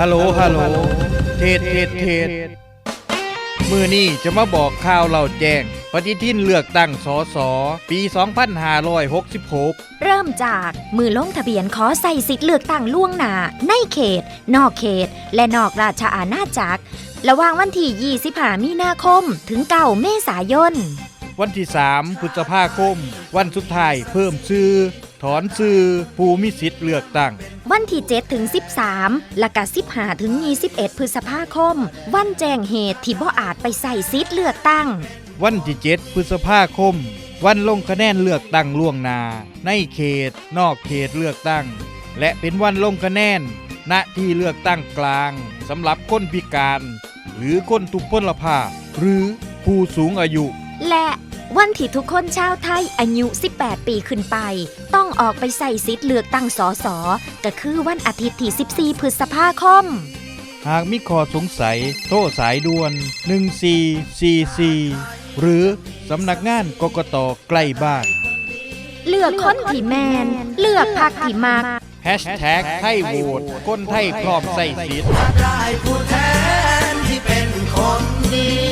ฮัลโหล ฮัลโหล เทศเทศเทศมือนี้จะมาบอกข่าวเราแจ้ง ปฏิทินเลือกตั้งสสปี 2566 เริ่มจากมือลงทะเบียนขอใส่สิทธิ์เลือกตั้งล่วงหน้าในเขต นอกเขต และนอกราชอาณาจักร ระหว่างวันที่25มีนาคม ถึง9เมษายน วันที่ 3พฤษภาคม วันสุดท้ายเพิ่มชื่อ ถอนชื่อผู้มีสิทธิ์เลือกตั้ง วันที่7ถึง 13 และก็15ถึง21 พฤษภาคม วันแจ้งเหตุที่บ่อาจไปใส่สิทธิ์เลือกตั้ง วันที่7พฤษภาคม วันลงคะแนนเลือกตั้งล่วงหน้าในเขต นอกเขตเลือกตั้ง และเป็นวันลงคะแนน ณที่เลือกตั้งกลางสำหรับคนพิการ หรือคนทุพพลภาพ หรือผู้สูงอายุ และ วันที่ทุกคนชาวไทยอายุ 18 ปีขึ้นไป ต้องออกไปใส่สิทธิ์เลือกตั้งสสก็คือวันอาทิตย์ที่ 14 พฤษภาคม หากมีข้อสงสัย โทรสายด่วน 1444 หรือสำนักงานกกตใกล้บ้าน เลือกคนที่แมน เลือกพักที่มัก แฮชแท็กไทยโหวตคนไทยพร้อมใส่สิทธิ์ ได้ผู้แทนที่เป็นคนดี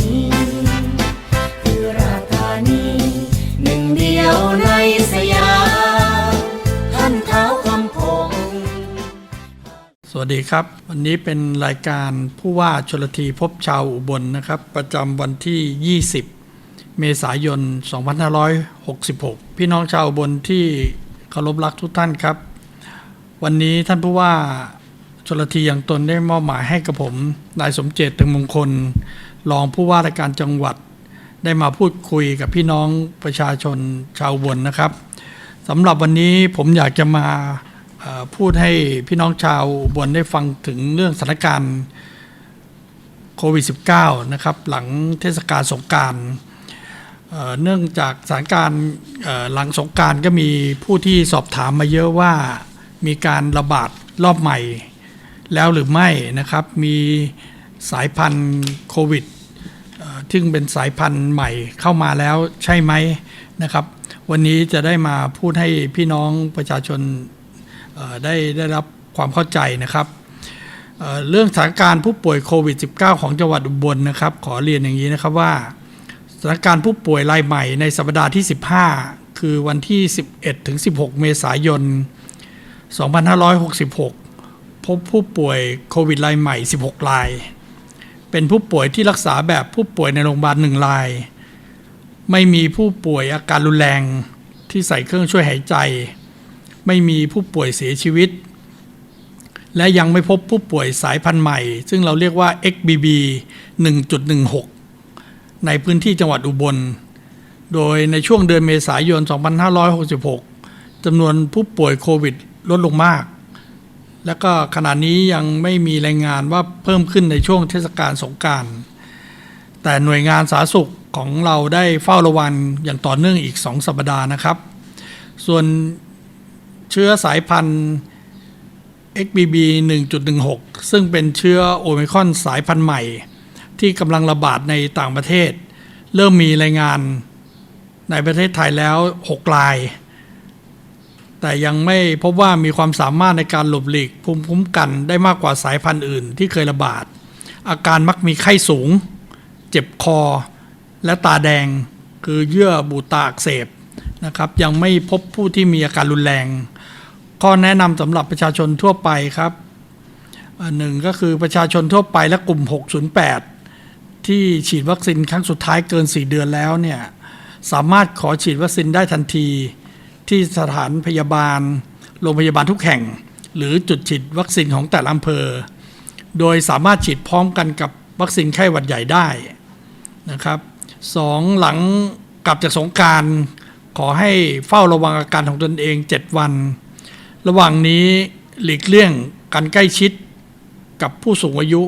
วัสดีครับ วันนี้เป็นรายการผู้ว่าชลทีพบชาวอุบลนะครับ ประจำวันที่ 20 เมษายน 2566 พี่น้องชาวอุบลที่เคารพรักทุกท่านครับ วันนี้ท่านผู้ว่าชลทีอย่างตนได้มอบหมายให้กับผมนายสมเจตตึงมงคล รองผู้ว่าราชการจังหวัด ได้มาพูดคุยกับพี่น้องประชาชนชาวอุบลนะครับสำหรับวันนี้ผมอยากจะมา พูดให้พี่น้องชาวอุบลได้ฟังถึงเรื่องสถานการณ์โควิด -19 นะครับ หลังเทศกาลสงการเนื่องจากสถานการณ์หลังสงการก็มีผู้ที่สอบถามมาเยอะว่ามีการระบาดรอบใหม่แล้วหรือไม่นะครับ มีสายพันธุ์โควิดเอ่อซึ่งเป็นสายพันธุ์ใหม่เข้ามาแล้วใช่ไหมนะครับ วันนี้จะได้มาพูดให้พี่น้องประชาชน ได้ได้รับความเข้าใจนะครับเเรื่องสถานการณ์ผู้ป่วยโควิด -19 ของจังหวัดอุบลนะครับ ขอเรียนอย่างนี้นะครับว่าสถานการณ์ผู้ป่วยรายใหม่ในสัปดาห์ที่ 15 คือวันที่ 11ถึง16 เมษายน 2566 พบผู้ป่วยโควิดรายใหม่ 16 ราย เป็นผู้ป่วยที่รักษาแบบผู้ป่วยในโรงพยาบาล1ราย ไม่มีผู้ป่วยอาการรุนแรงที่ใส่เครื่องช่วยหายใจ ไม่มีผู้ป่วยเสียชีวิต และยังไม่พบผู้ป่วยสายพันธุ์ใหม่ ซึ่งเราเรียกว่า XBB 1.16 ในพื้นที่จังหวัดอุบล โดยในช่วงเดือนเมษายน 2566จำนวนผู้ป่วยโควิดลดลงมาก และก็ขณะนี้ยังไม่มีรายงานว่าเพิ่มขึ้นในช่วงเทศกาลสงกรารแต่หน่วยงานสาธารณสุขของเราได้เฝ้าระวังอย่างต่อเนื่องอีก 2 สัปดาห์นะครับ ส่วน เชื้อสายพันธุ์ XBB 1.16 ซึ่งเป็นเชื้อโอมิคอนสายพันธุ์ใหม่ ที่กำลังระบาดในต่างประเทศ เริ่มมีรายงานในประเทศไทยแล้ว 6 ราย แต่ยังไม่พบว่ามีความสามารถในการหลบหลีกภูมิคุ้มกันได้มากกว่าสายพันธุ์อื่นที่เคยระบาด อาการมักมีไข้สูง เจ็บคอ และตาแดง คือเยื่อบุตาอักเสบ นะครับยังไม่พบผู้ที่มีอาการรุนแรง ข้อแนะนำสำหรับประชาชนทั่วไปครับหนึ่งก็คือประชาชนทั่วไปและกลุ่ม 608 ที่ฉีดวัคซีนครั้งสุดท้ายเกิน 4 เดือนแล้วเนี่ยสามารถขอฉีดวัคซีนได้ทันทีที่สถานพยาบาล โรงพยาบาลทุกแห่ง หรือจุดฉีดวัคซีนของแต่ละอำเภอ โดยสามารถฉีดพร้อมกันกับวัคซีนไข้หวัดใหญ่ได้นะครับสองหลังกลับจากสงการ ขอให้เฝ้าระวังอาการของตนเอง 7 วัน ระหว่างนี้หลีกเลี่ยงการใกล้ชิดกับผู้สูงอายุ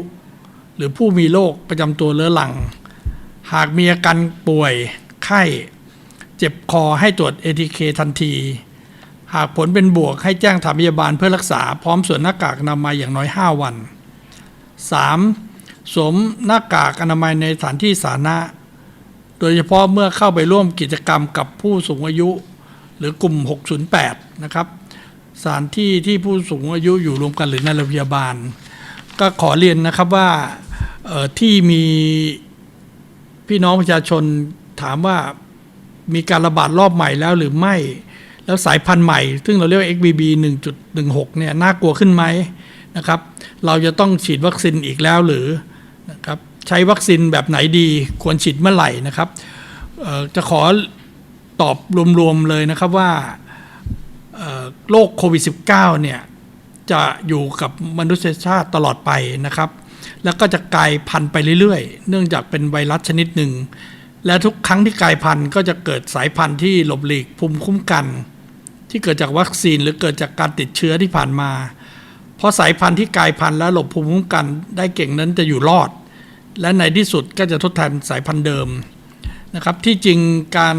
หรือผู้มีโรคประจำตัวเรื้อรัง หากมีอาการป่วยไข้ เจ็บคอให้ตรวจ ATK ทันที หากผลเป็นบวกให้แจ้งถามพยาบาลเพื่อรักษาพร้อมสวมหน้ากากอนามัยอย่างน้อย 5 วัน 3. สวมหน้ากากอนามัยในสถานที่สาธารณะ โดยเฉพาะเมื่อเข้าไปร่วมกิจกรรมกับผู้สูงอายุ หรือกลุ่ม 608 นะครับ สถานที่ที่ผู้สูงอายุอยู่รวมกันหรือในโรงพยาบาล ก็ขอเรียนนะครับว่าที่มีพี่น้องประชาชนถามว่ามีการระบาดรอบใหม่แล้วหรือไม่ แล้วสายพันธุ์ใหม่ ซึ่งเราเรียกว่า XBB 1.16 เนี่ยน่ากลัวขึ้นไหมนะครับ เราจะต้องฉีดวัคซีนอีกแล้วหรือนะครับ ใช้วัคซีนแบบไหนดีควรฉีดเมื่อไหร่นะครับจะขอตอบรวมๆเลยนะครับว่าโรคโควิด -19 เนี่ยจะอยู่กับมนุษยชาติตลอดไปนะครับ แล้วก็จะกลายพันธุ์ไปเรื่อยๆ เนื่องจากเป็นไวรัสชนิดหนึ่ง และทุกครั้งที่กลายพันธุ์ก็จะเกิดสายพันธุ์ที่หลบหลีกภูมิคุ้มกัน ที่เกิดจากวัคซีนหรือเกิดจากการติดเชื้อที่ผ่านมา เพราะสายพันธุ์ที่กลายพันธุ์และหลบภูมิคุ้มกันได้เก่งนั้นจะอยู่รอด และในที่สุดก็จะทดแทนสายพันธุ์เดิมนะครับ ที่จริงการ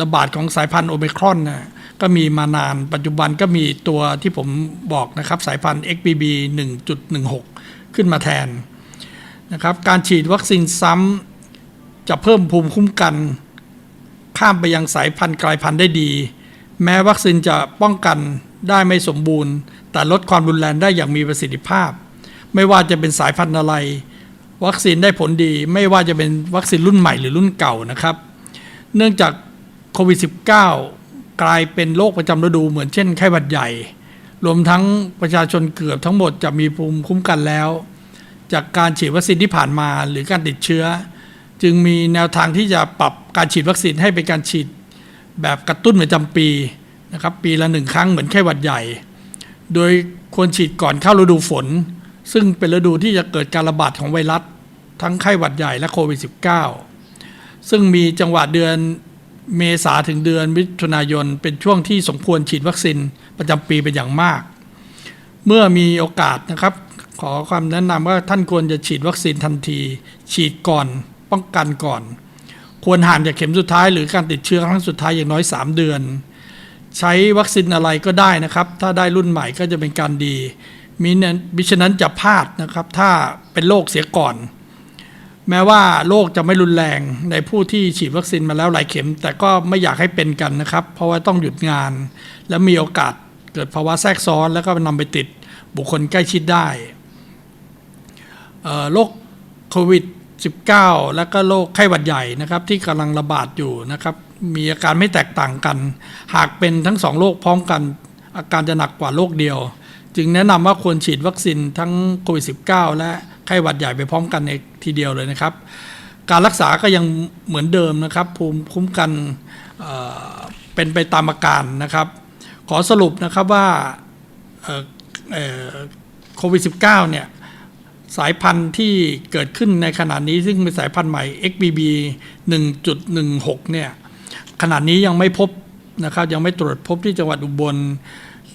ระบาดของสายพันธุ์โอเมครอนนะก็มีมานาน ปัจจุบันก็มีตัวที่ผมบอกนะครับสายพันธุ์ XBB 1.16 ขึ้นมาแทนนะครับ การฉีดวัคซีนซ้ำจะเพิ่มภูมิคุ้มกัน ข้ามไปยังสายพันธุ์กลายพันธุ์ได้ดี แม้วัคซีนจะป้องกันได้ไม่สมบูรณ์ แต่ลดความรุนแรงได้อย่างมีประสิทธิภาพ ไม่ว่าจะเป็นสายพันธุ์อะไร วัคซีนได้ผลดีไม่ว่าจะเป็นวัคซีนรุ่นใหม่หรือรุ่นเก่านะครับ เนื่องจากโควิด -19 กลายเป็นโรคประจำฤดูเหมือนเช่นไข้หวัดใหญ่ รวมทั้งประชาชนเกือบทั้งหมดจะมีภูมิคุ้มกันแล้ว จากการฉีดวัคซีนที่ผ่านมาหรือการติดเชื้อ จึงมีแนวทางที่จะปรับการฉีดวัคซีนให้เป็นการฉีดแบบกระตุ้นประจำปีนะครับปีละหนึ่งครั้งเหมือนไข้หวัดใหญ่ โดยควรฉีดก่อนเข้าฤดูฝน ซึ่งเป็นฤดูที่จะเกิดการระบาดของไวรัส ทั้งไข้หวัดใหญ่และโควิด -19 ซึ่งมีจังหวะเดือนเมษาถึงเดือนมิถุนายน เป็นช่วงที่สมควรฉีดวัคซีนประจำปีเป็นอย่างมาก เมื่อมีโอกาสนะครับ ขอความแนะนำว่าท่านควรจะฉีดวัคซีนทันที ฉีดก่อนป้องกันก่อน ควรห่างจากเข็มสุดท้ายหรือการติดเชื้อครั้งสุดท้ายอย่างน้อย 3 เดือน ใช้วัคซีนอะไรก็ได้นะครับ ถ้าได้รุ่นใหม่ก็จะเป็นการดี มินมิฉะนั้นจะพลาดนะครับ ถ้าเป็นโรคเสียก่อน แม้ว่าโรคจะไม่รุนแรงในผู้ที่ฉีดวัคซีนมาแล้วหลายเข็ม แต่ก็ไม่อยากให้เป็นกันนะครับ เพราะว่าต้องหยุดงาน และมีโอกาสเกิดภาวะแทรกซ้อน แล้วก็นำไปติดบุคคลใกล้ชิดได้โรคโควิด 19 แล้วก็โรคไข้หวัดใหญ่นะครับที่กำลังระบาดอยู่นะครับ มีอาการไม่แตกต่างกัน หากเป็นทั้งสองโรคพร้อมกัน อาการจะหนักกว่าโรคเดียว จึงแนะนำว่าควรฉีดวัคซีนทั้งโควิด -19 และไข้หวัดใหญ่ไปพร้อมกันในทีเดียวเลยนะครับ การรักษาก็ยังเหมือนเดิมนะครับ ภูมิคุ้มกันเเป็นไปตามอาการนะครับ ขอสรุปนะครับว่าโควิด -19 เนี่ยสายพันธุ์ที่เกิดขึ้นในขณะนี้ซึ่งเป็นสายพันธุ์ใหม่ XBB 1.16 เนี่ยขณะนี้ยังไม่พบนะครับยังไม่ตรวจพบที่จังหวัดอุบล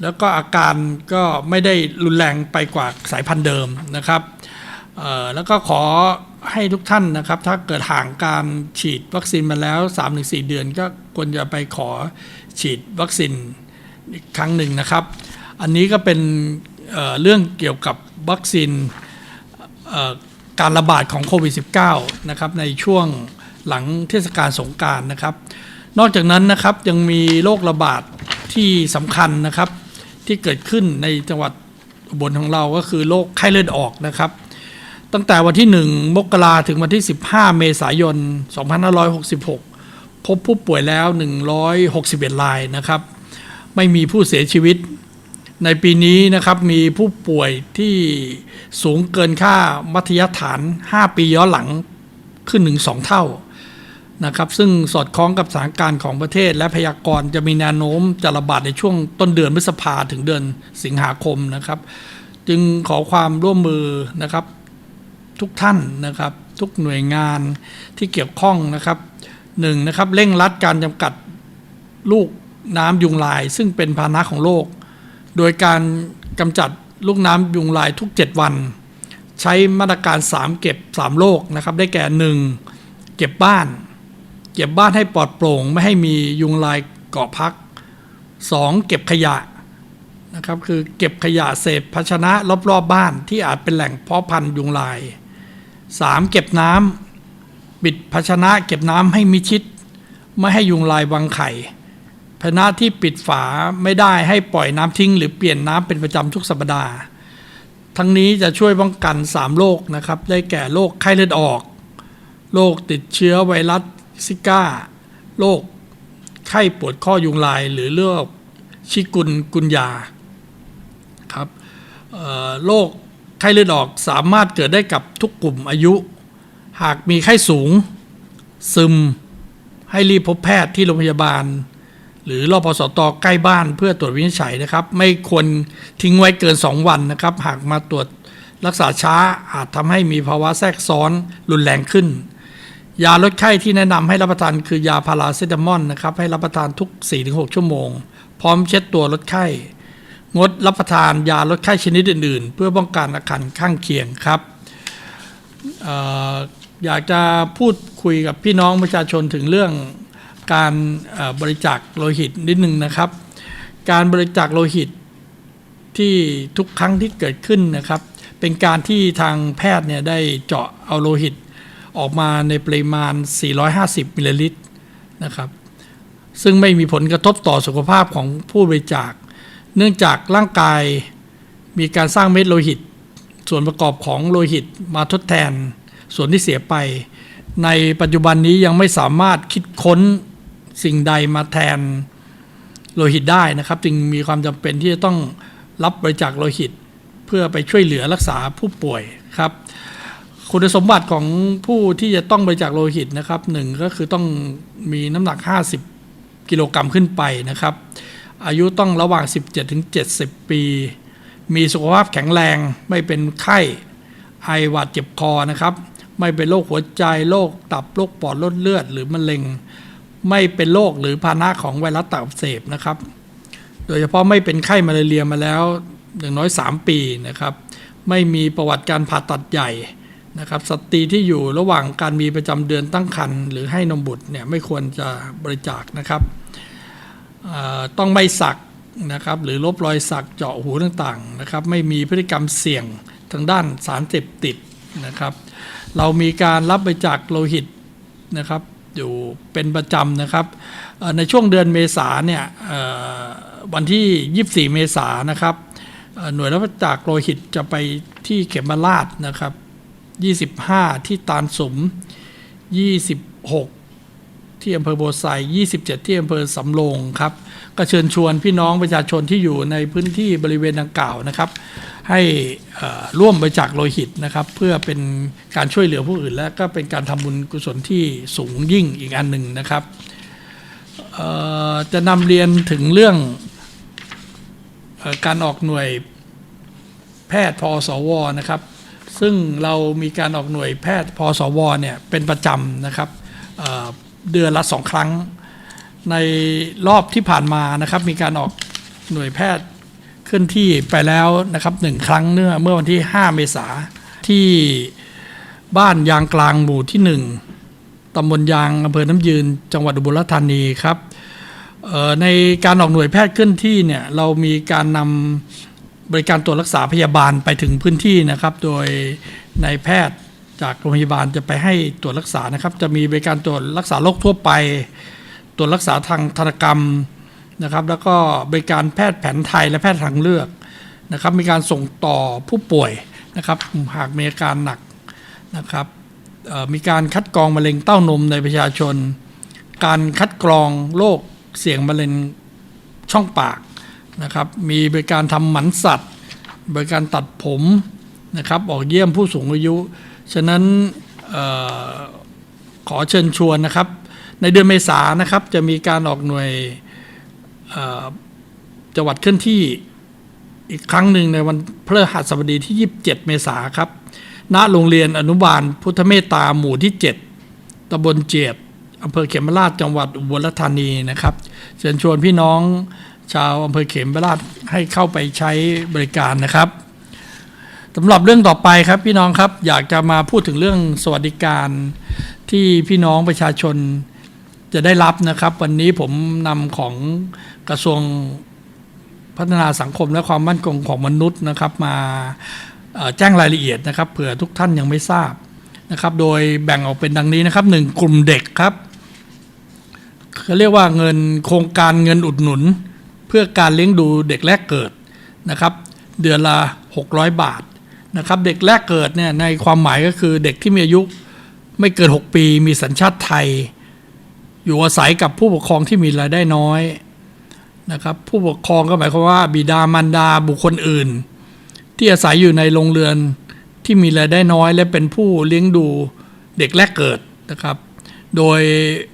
แล้วก็อาการก็ไม่ได้รุนแรงไปกว่าสายพันธุ์เดิมนะครับแล้วก็ขอให้ทุกท่านนะครับ ถ้าเกิดห่างการฉีดวัคซีนมาแล้ว 3-4 เดือน ก็ควรจะไปขอฉีดวัคซีนอีกครั้งหนึ่งนะครับ อันนี้ก็เป็นเเรื่องเกี่ยวกับวัคซีนการระบาดของโควิด -19 นะครับในช่วงหลังเทศกาลสงการนะครับ นอกจากนั้นนะครับยังมีโรคระบาดที่สำคัญนะครับ ที่เกิดขึ้นในจังหวัดอุบลของเราก็คือโรคไข้เลือดออกนะครับ ตั้งแต่วันที่ 1 มกราถึงวันที่ 15 เมษายน 2566 พบผู้ป่วยแล้ว 161 รายนะครับ ไม่มีผู้เสียชีวิต ในปีนี้นะครับมีผู้ป่วยที่สูงเกินค่ามัธยฐาน 5 ปีย้อนหลังขึ้นถึง2เท่า นะครับซึ่งสอดคล้องกับสถานการณ์ของประเทศ และพยากรณ์จะมีแนวโน้มจะระบาดในช่วงต้นเดือนพฤษภาถึงเดือนสิงหาคมนะครับ จึงขอความร่วมมือนะครับทุกท่านนะครับ ทุกหน่วยงานที่เกี่ยวข้องนะครับหนึ่งนะครับเร่งรัดการจำกัดลูกน้ำยุงลาย ซึ่งเป็นพาหนะของโลก โดยการกำจัดลูกน้ำยุงลายทุก 7 วัน ใช้มาตรการ 3 เก็บ 3โรคนะครับ ได้แก่ 1. เก็บบ้าน เก็บบ้านให้ปลอดโปร่ง ไม่ให้มียุงลายเกาะพัก 2. เก็บขยะนะครับคือเก็บขยะเศษภาชนะรอบๆบบ้านที่อาจเป็นแหล่งเพาะพันธุ์ยุงลาย 3. เก็บน้ำปิดภาชนะเก็บน้ำให้มิชิด ไม่ให้ยุงลายวางไข่ภาชนะที่ปิดฝาไม่ได้ให้ปล่อยน้ำทิ้ง หรือเปลี่ยนน้ำเป็นประจำทุกสัปดาห์ ทั้งนี้จะช่วยป้องกัน 3 โรคนะครับ ได้แก่โรคไข้เลือดออก โรคติดเชื้อไวรัส ซิก้า โรคไข้ปวดข้อยุงลาย หรือโรคชิกุนกุนยาครับโรคไข้เลือดออกสามารถเกิดได้กับทุกกลุ่มอายุ หากมีไข้สูง ซึม ให้รีบพบแพทย์ที่โรงพยาบาล หรือรอพสตใกล้บ้านเพื่อตรวจวินิจฉัยนะครับ ไม่ควรทิ้งไว้เกิน 2 วันนะครับ หากมาตรวจรักษาช้าอาจทำให้มีภาวะแทรกซ้อนรุนแรงขึ้น ยาลดไข้ที่แนะนำให้รับประทานคือยาพาราเซตามอลนะครับให้รับประทานทุก 4-6 ชั่วโมง พร้อมเช็ดตัวลดไข้ งดรับประทานยาลดไข้ชนิดอื่น ๆ เพื่อป้องกันอาการข้างเคียงครับอออยากจะพูดคุยกับพี่น้องประชาชนถึงเรื่องการบริจาคโลหิตนิดนึงนะครับ การบริจาคโลหิตที่ทุกครั้งที่เกิดขึ้นนะครับ เป็นการที่ทางแพทย์เนี่ยได้เจาะเอาโลหิต ออกมาในปริมาณ 450 มิลลิลิตรนะครับ ซึ่งไม่มีผลกระทบต่อสุขภาพของผู้บริจาค เนื่องจากร่างกายมีการสร้างเม็ดโลหิต ส่วนประกอบของโลหิตมาทดแทนส่วนที่เสียไป ในปัจจุบันนี้ยังไม่สามารถคิดค้นสิ่งใดมาแทนโลหิตได้นะครับ จึงมีความจำเป็นที่จะต้องรับบริจาคโลหิต เพื่อไปช่วยเหลือรักษาผู้ป่วยครับ คุณสมบัติของผู้ที่จะต้องบริจาคโลหิตนะครับหนึ่งก็คือต้องมีน้ำหนัก 50 กิโลกรัมขึ้นไปนะครับ อายุต้องระหว่าง 17ถึง70 ปี มีสุขภาพแข็งแรงไม่เป็นไข้ไอหวัดเจ็บคอนะครับ ไม่เป็นโรคหัวใจโรคตับโรคปอดลดเลือด หรือมะเร็ง ไม่เป็นโรคหรือพาหนะของไวรัสตับอักเสบนะครับ โดยเฉพาะไม่เป็นไข้มาลาเรียมาแล้วอย่างน้อย 3 ปีนะครับ ไม่มีประวัติการผ่าตัดใหญ่ นะครับสตรีที่อยู่ระหว่างการมีประจำเดือนตั้งครรภ์หรือให้นมบุตรเนี่ยไม่ควรจะบริจาคนะครับต้องไม่สักนะครับหรือลบรอยสักเจาะหูต่างๆนะครับไม่มีพฤติกรรมเสี่ยงทางด้านสารเสพติดนะครับ เรามีการรับบริจาคโลหิตนะครับอยู่เป็นประจำนะครับในช่วงเดือนเมษาเนี่ยวันที่ 24 เมษานะครับหน่วยรับบริจาคโลหิตจะไปที่เขมราชนะครับ 25 ที่ตาลสม 26 ที่อำเภอโบไซ27 ที่อำเภอสำโรงครับ ก็เชิญชวนพี่น้องประชาชนที่อยู่ในพื้นที่บริเวณดังกล่าวนะครับ ให้ร่วมบริจาคโลหิตนะครับ เพื่อเป็นการช่วยเหลือผู้อื่นและก็เป็นการทำบุญกุศลที่สูงยิ่งอีกอันหนึ่งนะครับจะนำเรียนถึงเรื่องเอ่อการออกหน่วยแพทย์พอสวนะครับ ซึ่งเรามีการออกหน่วยแพทย์พอสวเนี่ยเป็นประจำนะครับเเดือนละสองครั้ง ในรอบที่ผ่านมานะครับ มีการออกหน่วยแพทย์เคลื่อนที่ไปแล้วนะครับหนึ่งครั้งเนื่อเมื่อวันที่ 5 เมษาที่บ้านยางกลางหมู่ที่ 1 ตำบลยางอำเภอน้ำยืน จังหวัดอุบลราชธานีครับในการออกหน่วยแพทย์เคลื่อนที่เนี่ยเรามีการนำ บริการตรวจรักษาพยาบาลไปถึงพื้นที่นะครับ โดยนายแพทย์จากโรงพยาบาลจะไปให้ตรวจรักษานะครับ จะมีบริการตรวจรักษาโรคทั่วไป ตรวจรักษาทางธนกรรมนะครับ แล้วก็บริการแพทย์แผนไทยและแพทย์ทางเลือกนะครับ มีการส่งต่อผู้ป่วยนะครับหากมีอาการหนักนะครับมีการคัดกรองมะเร็งเต้านมในประชาชน การคัดกรองโรคเสี่ยงมะเร็งช่องปาก นะครับมีบริการทำหมันสัตว์ บริการตัดผมนะครับออกเยี่ยมผู้สูงอายุ ฉะนั้นออขอเชิญชวนนะครับ ในเดือนเมษานะครับจะมีการออกหน่วยจังหวัดเคลื่อนที่อีกครั้งหนึ่งในวันพฤหัสบดีที่ 27 เมษายนครับ ณ โรงเรียนอนุบาลพุทธเมตตาหมู่ที่ 7ตำบลเจียดอำเภอเขมราชจังหวัดอุบลราชธานีนะครับ เชิญชวนพี่น้อง ชาวอำเภอเขมราชให้เข้าไปใช้บริการนะครับสำหรับเรื่องต่อไปครับพี่น้องครับอยากจะมาพูดถึงเรื่องสวัสดิการที่พี่น้องประชาชนจะได้รับนะครับ วันนี้ผมนำของกระทรวงพัฒนาสังคมและความมั่นคงของมนุษย์นะครับ มาแจ้งรายละเอียดนะครับเผื่อทุกท่านยังไม่ทราบนะครับ โดยแบ่งออกเป็นดังนี้นะครับหนึ่งกลุ่มเด็กครับเขาเรียกว่าเงินโครงการเงินอุดหนุน พื่อการเลี้ยงดูเด็กแรกเกิดนะครับ เดือนละ 600 บาทนะครับ เด็กแรกเกิดเนี่ยในความหมายก็คือเด็กที่มีอายุไม่เกิน 6 ปี มีสัญชาติไทย อยู่อาศัยกับผู้ปกครองที่มีรายได้น้อยนะครับผู้ปกครองก็หมายความว่า บิดามารดาบุคคลอื่น ที่อาศัยอยู่ในโรงเรือนที่มีรายได้น้อย และเป็นผู้เลี้ยงดูเด็กแรกเกิดนะครับ โดย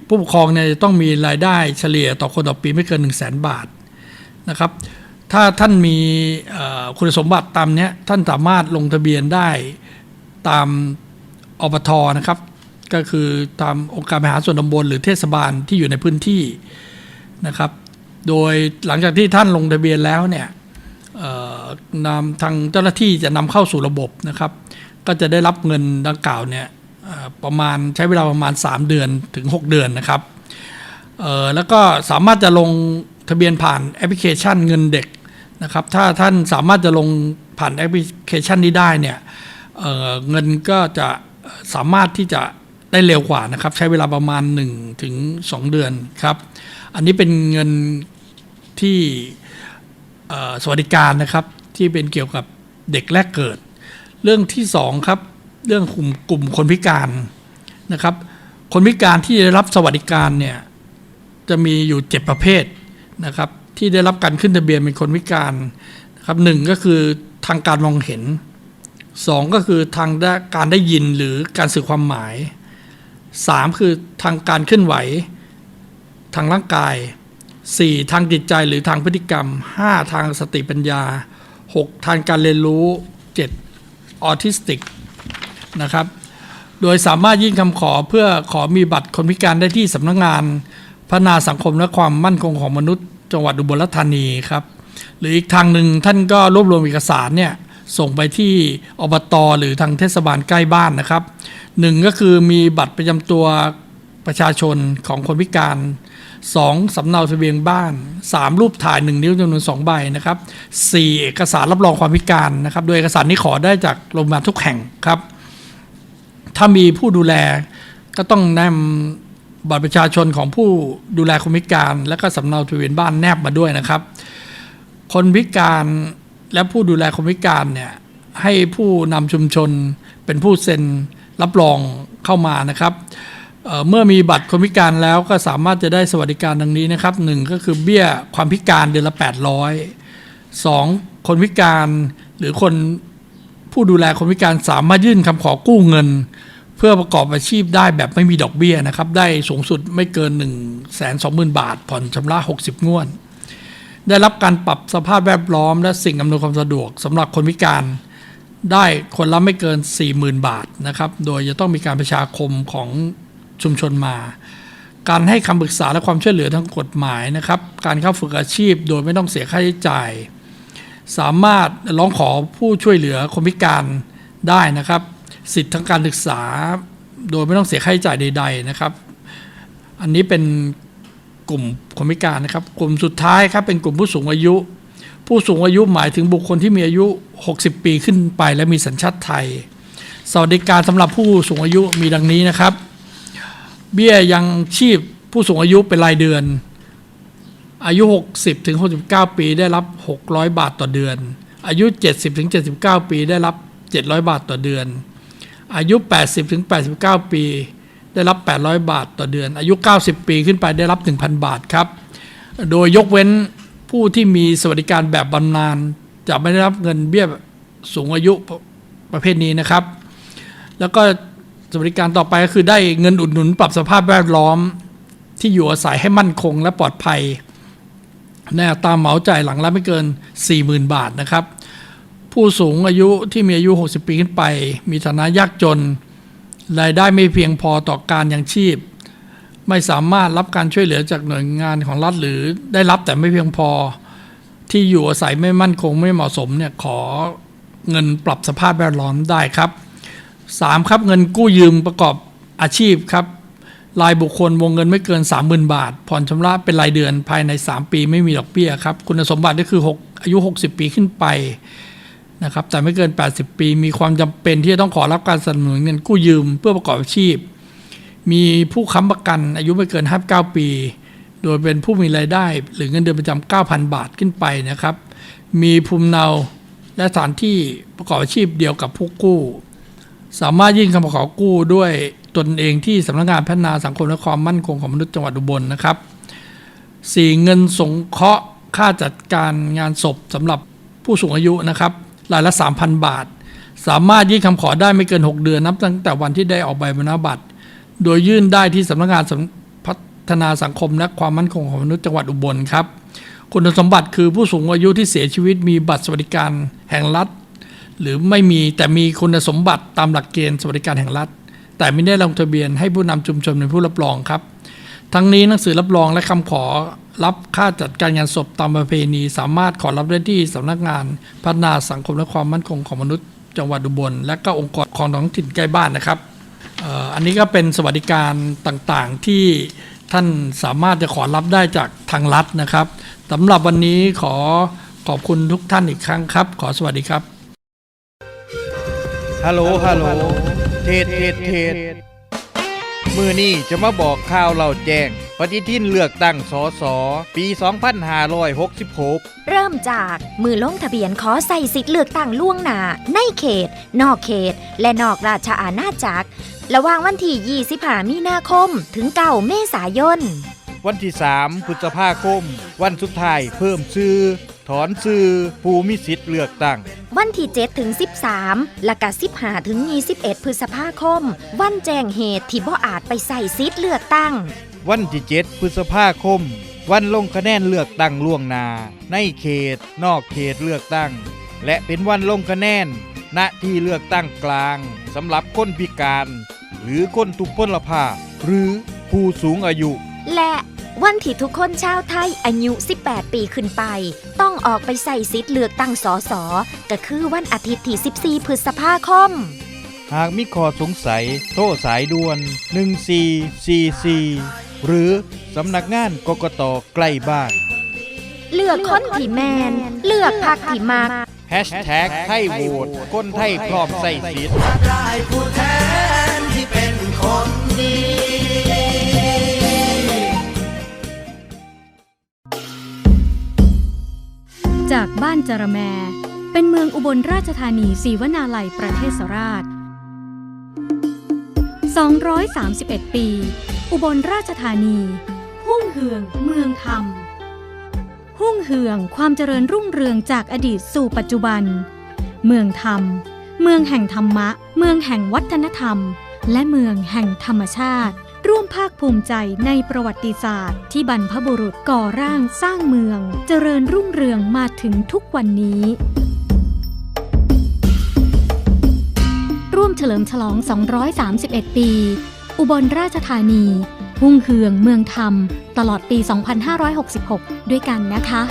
ผู้ปกครองเนี่ยจะต้องมีรายได้เฉลี่ยต่อคนต่อปีไม่เกิน 1 0 0 0 0แบาท นะครับ ถ้าท่านมีคุณสมบัติตามเนี้ยท่านสามารถลงทะเบียนได้ตามอบทนะครับ ก็คือตามองค์การบริหารส่วนตำบลหรือเทศบาลที่อยู่ในพื้นที่นะครับ โดยหลังจากที่ท่านลงทะเบียนแล้วเนี่ยนำทางเจ้าหน้าที่จะนำเข้าสู่ระบบนะครับ ก็จะได้รับเงินดังกล่าวเนี่ยประมาณใช้เวลาประมาณ 3 เดือนถึง 6 เดือนนะครับแล้วก็สามารถจะลง ทะเบียนผ่านแอปพลิเคชันเงินเด็กนะครับถ้าท่านสามารถจะลงผ่านแอปพลิเคชันนี้ได้เนี่ยเเงินก็จะสามารถที่จะได้เร็วกว่านะครับ ใช้เวลาประมาณ1ถึง2เดือนครับ อันนี้เป็นเงินที่สวัสดิการนะครับที่เป็นเกี่ยวกับเด็กแรกเกิด เรื่องที่สองครับเรื่องกลุ่มกลุ่มคนพิการนะครับ คนพิการที่ได้รับสวัสดิการเนี่ยจะมีอยู่ 7 ประเภท นะครับที่ได้รับการขึ้นทะเบียนเป็นคนพิการนะครับหนึ่งก็คือทางการมองเห็นสองก็คือทางการได้ยินหรือการสื่อความหมายสามคือทางการเคลื่อนไหว ทางร่างกาย 4. ทางจิตใจหรือทางพฤติกรรม 5. ทางสติปัญญา 6. ทางการเรียนรู้ 7. ออทิสติกนะครับโดยสามารถยื่นคำขอเพื่อขอมีบัตรคนพิการได้ที่สำนักงานพัฒนาสังคมและความมั่นคงของมนุษย์ จังหวัดอุบลราชธานีครับ หรืออีกทางหนึ่งท่านก็รวบรวมเอกสารเนี่ยส่งไปที่อบตหรือทางเทศบาลใกล้บ้านนะครับหนึ่งก็คือมีบัตรประจำตัวประชาชนของคนพิการ 2. สำเนาทะเบียนบ้าน 3. รูปถ่าย 1 นิ้วจำนวน 2 ใบนะครับ 4. เอกสารรับรองความพิการนะครับโดยเอกสารนี้ขอได้จากโรงพยาบาลทุกแห่งครับ ถ้ามีผู้ดูแลก็ต้องนำ บัตรประชาชนของผู้ดูแลคนพิการ และก็สำเนาทะเบียนบ้านแนบมาด้วยนะครับ คนพิการและผู้ดูแลคนพิการเนี่ยให้ผู้นำชุมชนเป็นผู้เซ็นรับรองเข้ามานะครับเเมื่อมีบัตรคนพิการแล้วก็สามารถจะได้สวัสดิการดังนี้นะครับหนึ่งก็คือเบี้ยความพิการเดือนละ 800 2. คนพิการหรือคนผู้ดูแลคนพิการสามารถยื่นคำขอกู้เงิน พื่อประกอบอาชีพได้แบบไม่มีดอกเบี้ยนะครับ ได้สูงสุดไม่เกิน 1 2 0 0 0 0 บาท ผ่อนชำระ 60 งวด ได้รับการปรับสภาพแวดล้อม และสิ่งอำนวยความสะดวกสำหรับคนพิการได้คนละไม่เกิน 40,000 บาทนะครับ โดยจะต้องมีการประชาคมของชุมชนมา การให้คำปรึกษาและความช่วยเหลือทางกฎหมายนะครับ การเข้าฝึกอาชีพโดยไม่ต้องเสียค่าใช้จ่าย สามารถร้องขอผู้ช่วยเหลือคนพิการได้นะครับ สิทธิทางการศึกษา โดยไม่ต้องเสียค่าใช้จ่ายใด ๆนะครับ อันนี้เป็นกลุ่มคนพิการนะครับ กลุ่มสุดท้ายครับเป็นกลุ่มผู้สูงอายุ ผู้สูงอายุหมายถึงบุคคลที่มีอายุ 60 ปีขึ้นไป และมีสัญชาติไทยสวัสดิการสำหรับผู้สูงอายุมีดังนี้นะครับ เบี้ยยังชีพผู้สูงอายุเป็นรายเดือน อายุ 60ถึง69 ปีได้รับ 600 บาทต่อเดือน อายุ 70ถึง79 ปีได้รับ 700 บาทต่อเดือน อายุ 80ถึง89 ปี ได้รับ 800 บาทต่อเดือน อายุ 90 ปีขึ้นไปได้รับ 1,000 บาทครับ โดยยกเว้นผู้ที่มีสวัสดิการแบบบำนาญจะไม่ได้รับเงินเบี้ยสูงอายุประเภทนี้นะครับ แล้วก็สวัสดิการต่อไปก็คือได้เงินอุดหนุนปรับสภาพแวดล้อม ที่อยู่อาศัยให้มั่นคงและปลอดภัยในอัตราเหมาจ่ายหลังละไม่เกิน 40,000 บาทนะครับ ผู้สูงอายุที่มีอายุ 60 ปีขึ้นไป มีฐานะยากจน รายได้ไม่เพียงพอต่อการยังชีพ ไม่สามารถรับการช่วยเหลือจากหน่วยงานของรัฐหรือได้รับแต่ไม่เพียงพอ ที่อยู่อาศัยไม่มั่นคงไม่เหมาะสมเนี่ยขอเงินปรับสภาพแวดล้อมได้ครับ 3. ครับเงินกู้ยืมประกอบอาชีพครับรายบุคคลวงเงินไม่เกิน 30,000 บาท ผ่อนชำระเป็นรายเดือนภายใน 3 ปีไม่มีดอกเบี้ยครับ คุณสมบัติก็คือ 6 อายุ 60 ปีขึ้นไป นะครับแต่ไม่เกิน 80 ปี มีความจำเป็นที่จะต้องขอรับการสนับสนุนเงินกู้ยืมเพื่อประกอบอาชีพ มีผู้ค้ำประกันอายุไม่เกิน 59 ปี โดยเป็นผู้มีรายได้ หรือเงินเดือนประจำ9,000 บาทขึ้นไปนะครับ มีภูมิเนาและสถานที่ประกอบอาชีพเดียวกับผู้กู้ สามารถยื่นคำขอกู้ด้วยตนเองที่สำนักงานพัฒนาสังคมและความมั่นคงของมนุษย์จังหวัดอุบลนะครับ 4. เงินสงเคราะห์ค่าจัดการงานศพสำหรับผู้สูงอายุนะครับ รายละ 3,000 บาท สามารถยื่นคำขอได้ไม่เกิน 6 เดือนนับตั้งแต่วันที่ได้ออกใบมรณบัตร โดยยื่นได้ที่สำนักงานพัฒนาสังคมและความมั่นคงของมนุษย์จังหวัดอุบลครับ คุณสมบัติคือผู้สูงอายุที่เสียชีวิตมีบัตรสวัสดิการแห่งรัฐ หรือไม่มีแต่มีคุณสมบัติตามหลักเกณฑ์สวัสดิการแห่งรัฐ แต่ไม่ได้ลงทะเบียนให้ผู้นำชุมชนเป็นผู้รับรองครับ ทั้งนี้หนังสือรับรองและคำขอ รับค่าจัดการงานศพตามประเพณี สามารถขอรับได้ที่สำนักงานพัฒนาสังคมและความมั่นคงของมนุษย์จังหวัดอุบล และก็องค์กรของท้องถิ่นใกล้บ้านนะครับอันนี้ก็เป็นสวัสดิการต่างๆที่ท่านสามารถจะขอรับได้จากทางรัฐนะครับสำหรับวันนี้ขอขอบคุณทุกท่านอีกครั้งครับ ขอสวัสดีครับฮัลโหลฮัลโหลเทศเทศเทศมือนี่จะมาบอกข่าวเราแจ้ง ฏิทินเลือกตั้งสอสอปี 2566 เริ่มจากมือลงทะเบียนขอใส่สิทธิ์เลือกตั้งล่วงหน้าในเขต นอกเขต และนอกราชอาณาจักร ระหว่างวันที่25มีนาคม ถึง9เมษายน วันที่ 3พฤษภาคม วันสุดท้ายเพิ่มชื่อ ถอนชื่อผู้มีสิทธิ์เลือกตั้งวันที่7ถึง 13 และก็15 ถึง 21 พฤษภาคม วันแจ้งเหตุที่บ่อาจไปใส่สิทธิ์เลือกตั้ง วันที่7พฤษภาคม วันลงคะแนนเลือกตั้งล่วงหน้าในเขต นอกเขตเลือกตั้ง และเป็นวันลงคะแนน ณที่เลือกตั้งกลางสำหรับคนพิการ หรือคนทุพพลภาพ หรือผู้สูงอายุ และวันที่ทุกคนชาวไทยอายุ 18 ปีขึ้นไป ต้องออกไปใส่สิทธิ์เลือกตั้งสสก็คือวันอาทิตย์ที่ 14 พฤษภาคม หากมีข้อสงสัย โทรสายด่วน 1444 หรือสำนักงานกกตใกล้บ้านเลือกคนที่แมน เลือกพักที่มักแฮชแท็กไทยโหวตคนไทยพร้อมใส่สิทธิ์ได้ผู้แทนที่เป็นคนดีจากบ้านจระแม เป็นเมืองอุบลราชธานีศรีวนาลัยประเทศราช 231 ปี อุบลราชธานี หุ่งเหืองเมืองธรรม หุ่งเหืองความเจริญรุ่งเรืองจากอดีตสู่ปัจจุบัน เมืองธรรม เมืองแห่งธรรมะ เมืองแห่งวัฒนธรรม และเมืองแห่งธรรมชาติ ร่วมภาคภูมิใจในประวัติศาสตร์ ที่บรรพบุรุษก่อร่างสร้างเมือง เจริญรุ่งเรืองมาถึงทุกวันนี้ เฉลิมฉลอง 231 ปี อุบลราชธานีหุ่งเฮืองเมืองธรรม ตลอดปี 2566 ด้วยกันนะคะ